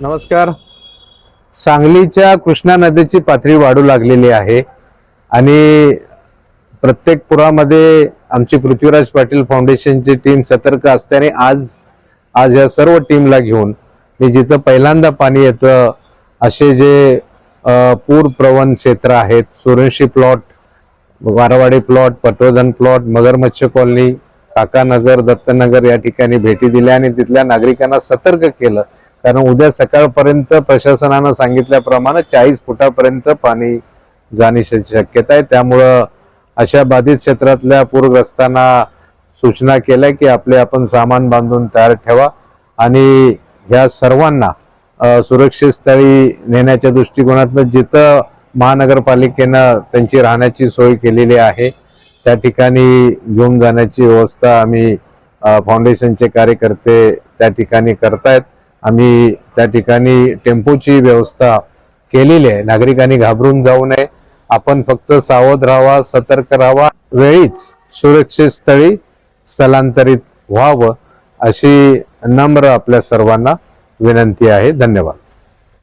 नमस्कार. सांगलीच्या कृष्णा नदीची पातळी वाढू लागलेली आहे आणि प्रत्येक पुरामध्ये आमची पृथ्वीराज पाटील फाउंडेशनची टीम सतर्क असते आणि आज आज या सर्व टीमला घेऊन मी जिथं पहिल्यांदा पाणी येतं असे जे पूर प्रवण क्षेत्र आहेत सुरंशी plot Warwadi plot Patwardhan plot Magarmachh colony Kakanagar Dattanagar या ठिकाणी भेटी दिल्या आणि तिथल्या नागरिकांना सतर्क केलं. कारण उद्या सकाळपर्यंत प्रशासनानं सांगितल्याप्रमाणे चाळीस फुटापर्यंत पाणी जाण्याची शक्यता आहे. त्यामुळं अशा बाधित क्षेत्रातल्या पूरग्रस्तांना सूचना केल्या की आपले आपण सामान बांधून तयार ठेवा आणि ह्या सर्वांना सुरक्षित स्थळी नेण्याच्या दृष्टिकोनातनं जिथं महानगरपालिकेनं त्यांची राहण्याची सोय केलेली आहे त्या ठिकाणी घेऊन जाण्याची व्यवस्था आम्ही फाउंडेशनचे कार्यकर्ते त्या ठिकाणी करतायत. आम्ही त्या ठिकाणी टेम्पोची व्यवस्था केलेली आहे. नागरिकांनी घाबरून जाऊ नये. आपण फक्त सावध राहावा सतर्क राहावा. वेळीच सुरक्षित स्थळी स्थलांतरित व्हावं अशी नम्र आपल्या सर्वांना विनंती आहे. धन्यवाद.